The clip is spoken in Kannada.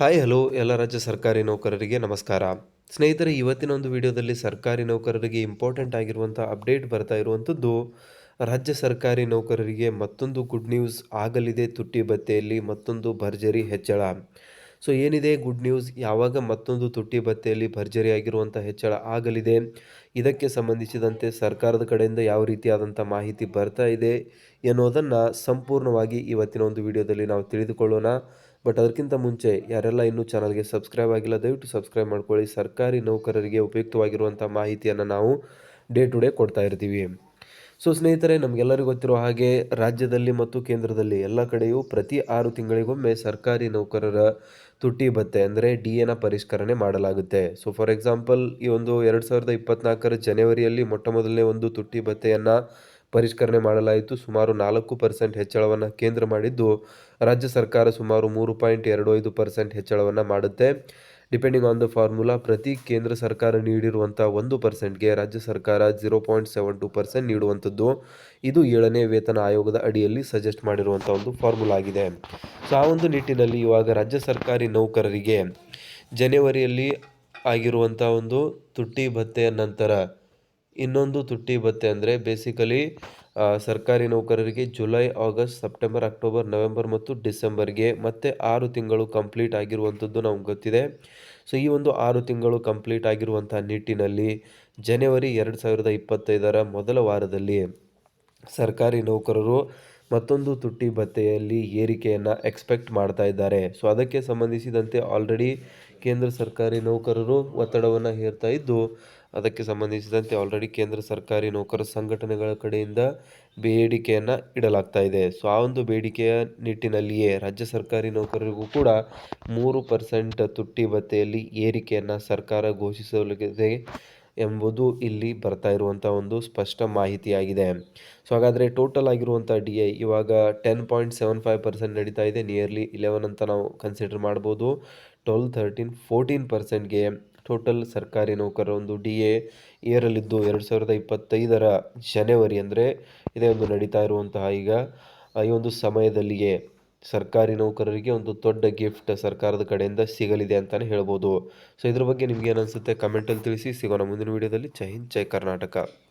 ಹಾಯ್, ಹಲೋ, ಎಲ್ಲ ರಾಜ್ಯ ಸರ್ಕಾರಿ ನೌಕರರಿಗೆ ನಮಸ್ಕಾರ. ಸ್ನೇಹಿತರೆ, ಇವತ್ತಿನ ಒಂದು ವಿಡಿಯೋದಲ್ಲಿ ಸರ್ಕಾರಿ ನೌಕರರಿಗೆ ಇಂಪಾರ್ಟೆಂಟ್ ಆಗಿರುವಂಥ ಅಪ್ಡೇಟ್ ಬರ್ತಾ ಇರುವಂಥದ್ದು ರಾಜ್ಯ ಸರ್ಕಾರಿ ನೌಕರರಿಗೆ ಮತ್ತೊಂದು ಗುಡ್ ನ್ಯೂಸ್ ಆಗಲಿದೆ ತುಟ್ಟಿ ಭತ್ಯೆಯಲ್ಲಿ ಮತ್ತೊಂದು ಭರ್ಜರಿ ಹೆಚ್ಚಳ. ಸೊ ಏನಿದೆ? ಗುಡ್ ನ್ಯೂಸ್ ಯಾವಾಗ ಮತ್ತೊಂದು ತುಟ್ಟಿ ಭತ್ತೆಯಲ್ಲಿ ಭರ್ಜರಿಯಾಗಿರುವಂಥ ಹೆಚ್ಚಳ ಆಗಲಿದೆ? ಇದಕ್ಕೆ ಸಂಬಂಧಿಸಿದಂತೆ ಸರ್ಕಾರದ ಕಡೆಯಿಂದ ಯಾವ ರೀತಿಯಾದಂಥ ಮಾಹಿತಿ ಬರ್ತಾ ಇದೆ ಎನ್ನುವುದನ್ನು ಸಂಪೂರ್ಣವಾಗಿ ಇವತ್ತಿನ ಒಂದು ವಿಡಿಯೋದಲ್ಲಿ ನಾವು ತಿಳಿದುಕೊಳ್ಳೋಣ. ಬಟ್ ಅದಕ್ಕಿಂತ ಮುಂಚೆ ಯಾರೆಲ್ಲ ಇನ್ನೂ ಚಾನಲ್ಗೆ ಸಬ್ಸ್ಕ್ರೈಬ್ ಆಗಿಲ್ಲ, ದಯವಿಟ್ಟು ಸಬ್ಸ್ಕ್ರೈಬ್ ಮಾಡ್ಕೊಳ್ಳಿ. ಸರ್ಕಾರಿ ನೌಕರರಿಗೆ ಉಪಯುಕ್ತವಾಗಿರುವಂಥ ಮಾಹಿತಿಯನ್ನು ನಾವು ಡೇ ಟು ಡೇ ಕೊಡ್ತಾ ಇರ್ತೀವಿ. ಸೊ ಸ್ನೇಹಿತರೆ, ನಮಗೆಲ್ಲರಿಗೂ ಗೊತ್ತಿರೋ ಹಾಗೆ ರಾಜ್ಯದಲ್ಲಿ ಮತ್ತು ಕೇಂದ್ರದಲ್ಲಿ ಎಲ್ಲ ಕಡೆಯೂ ಪ್ರತಿ ಆರು ತಿಂಗಳಿಗೊಮ್ಮೆ ಸರ್ಕಾರಿ ನೌಕರರ ತುಟ್ಟಿ ಭತ್ತೆ ಅಂದರೆ ಡಿ ಎನ ಪರಿಷ್ಕರಣೆ ಮಾಡಲಾಗುತ್ತೆ. ಸೊ ಫಾರ್ ಎಕ್ಸಾಂಪಲ್, ಈ ಒಂದು ಎರಡು ಸಾವಿರದ ಇಪ್ಪತ್ನಾಲ್ಕರ ಜನವರಿಯಲ್ಲಿ ಮೊಟ್ಟ ಮೊದಲನೇ ಒಂದು ತುಟ್ಟಿ ಭತ್ತೆಯನ್ನು ಪರಿಷ್ಕರಣೆ ಮಾಡಲಾಯಿತು. ಸುಮಾರು ನಾಲ್ಕು ಪರ್ಸೆಂಟ್ ಹೆಚ್ಚಳವನ್ನು ಕೇಂದ್ರ ಮಾಡಿದ್ದು, ರಾಜ್ಯ ಸರ್ಕಾರ ಸುಮಾರು ಮೂರು ಪಾಯಿಂಟ್ ಎರಡು ಐದು ಪರ್ಸೆಂಟ್ ಹೆಚ್ಚಳವನ್ನು ಮಾಡುತ್ತೆ. ಡಿಪೆಂಡಿಂಗ್ ಆನ್ ದ ಫಾರ್ಮುಲಾ ಪ್ರತಿ ಕೇಂದ್ರ ಸರ್ಕಾರ ನೀಡಿರುವಂಥ ಒಂದು ಪರ್ಸೆಂಟ್ಗೆ ರಾಜ್ಯ ಸರ್ಕಾರ zero point seven two percent ನೀಡುವಂಥದ್ದು. ಇದು ಏಳನೇ ವೇತನ ಆಯೋಗದ ಅಡಿಯಲ್ಲಿ ಸಜೆಸ್ಟ್ ಮಾಡಿರುವಂಥ ಒಂದು ಫಾರ್ಮುಲಾ ಆಗಿದೆ. ಸೊ ಆ ಒಂದು ನಿಟ್ಟಿನಲ್ಲಿ ಇವಾಗ ರಾಜ್ಯ ಸರ್ಕಾರಿ ನೌಕರರಿಗೆ ಜನವರಿಯಲ್ಲಿ ಆಗಿರುವಂಥ ಒಂದು ತುಟ್ಟಿ ಭತ್ತೆಯ ನಂತರ ಇನ್ನೊಂದು ತುಟ್ಟಿ ಭತ್ತೆ ಅಂದರೆ ಬೇಸಿಕಲಿ ಸರ್ಕಾರಿ ನೌಕರರಿಗೆ July, August, September, October, November ಮತ್ತು ಡಿಸೆಂಬರ್ಗೆ ಮತ್ತೆ ಆರು ತಿಂಗಳು ಕಂಪ್ಲೀಟ್ ಆಗಿರುವಂಥದ್ದು ನಮ್ಗೆ ಗೊತ್ತಿದೆ. ಸೊ, ಈ ಒಂದು ಆರು ತಿಂಗಳು ಕಂಪ್ಲೀಟ್ ಆಗಿರುವಂಥ ನಿಟ್ಟಿನಲ್ಲಿ ಜನವರಿ ಎರಡು ಸಾವಿರದ ಇಪ್ಪತ್ತೈದರ ಮೊದಲ ವಾರದಲ್ಲಿ ಸರ್ಕಾರಿ ನೌಕರರು ಮತ್ತೊಂದು ತುಟ್ಟಿ ಭತ್ತೆಯಲ್ಲಿ ಏರಿಕೆಯನ್ನು ಎಕ್ಸ್ಪೆಕ್ಟ್ ಮಾಡ್ತಾ ಇದ್ದಾರೆ. ಸೊ, ಅದಕ್ಕೆ ಸಂಬಂಧಿಸಿದಂತೆ ಆಲ್ರೆಡಿ ಕೇಂದ್ರ ಸರ್ಕಾರಿ ನೌಕರರು ಒತ್ತಡವನ್ನು ಹೇರ್ತಾ ಇದ್ದು ಅದಕ್ಕೆ ಸಂಬಂಧಿಸಿದಂತೆ ಆಲ್ರೆಡಿ ಕೇಂದ್ರ ಸರ್ಕಾರಿ ನೌಕರ ಸಂಘಟನೆಗಳ ಕಡೆಯಿಂದ ಬೇಡಿಕೆಯನ್ನು ಇಡಲಾಗ್ತಾ ಇದೆ. ಸೊ ಆ ಒಂದು ಬೇಡಿಕೆಯ ನಿಟ್ಟಿನಲ್ಲಿಯೇ ರಾಜ್ಯ ಸರ್ಕಾರಿ ನೌಕರರಿಗೂ ಕೂಡ ಮೂರು ಪರ್ಸೆಂಟ್ ತುಟ್ಟಿ ಭತ್ತೆಯಲ್ಲಿ ಏರಿಕೆಯನ್ನು ಸರ್ಕಾರ ಘೋಷಿಸಲಿದೆ ಎಂಬುದು ಇಲ್ಲಿ ಬರ್ತಾ ಇರುವಂಥ ಒಂದು ಸ್ಪಷ್ಟ ಮಾಹಿತಿಯಾಗಿದೆ. ಸೊ ಹಾಗಾದರೆ ಟೋಟಲ್ ಆಗಿರುವಂಥ ಡಿ ಐ ಇವಾಗ ten point seven five percent ನಡೀತಾ ಇದೆ. ನಿಯರ್ಲಿ ಇಲೆವೆನ್ ಅಂತ ನಾವು ಕನ್ಸಿಡರ್ ಮಾಡ್ಬೋದು. ಟ್ವೆಲ್ ಥರ್ಟೀನ್ ಫೋರ್ಟೀನ್ ಪರ್ಸೆಂಟ್ಗೆ ಟೋಟಲ್ ಸರ್ಕಾರಿ ನೌಕರರ ಒಂದು ಡಿ ಎ ಏರಲಿದ್ದು ಎರಡು ಸಾವಿರದ ಇಪ್ಪತ್ತೈದರ ಜನವರಿ ಅಂದರೆ ಇದೇ ಒಂದು ನಡೀತಾ ಇರುವಂತಹ ಈಗ ಈ ಒಂದು ಸಮಯದಲ್ಲಿಯೇ ಸರ್ಕಾರಿ ನೌಕರರಿಗೆ ಒಂದು ದೊಡ್ಡ ಗಿಫ್ಟ್ ಸರ್ಕಾರದ ಕಡೆಯಿಂದ ಸಿಗಲಿದೆ ಅಂತಲೇ ಹೇಳ್ಬೋದು. ಸೊ ಇದ್ರ ಬಗ್ಗೆ ನಿಮ್ಗೆ ಏನು ಅನಿಸುತ್ತೆ? ಕಮೆಂಟಲ್ಲಿ ತಿಳಿಸಿ. ಸಿಗೋಣ ಮುಂದಿನ ವೀಡಿಯೋದಲ್ಲಿ ಜೈ ಹಿಂದ್, ಜೈ ಕರ್ನಾಟಕ.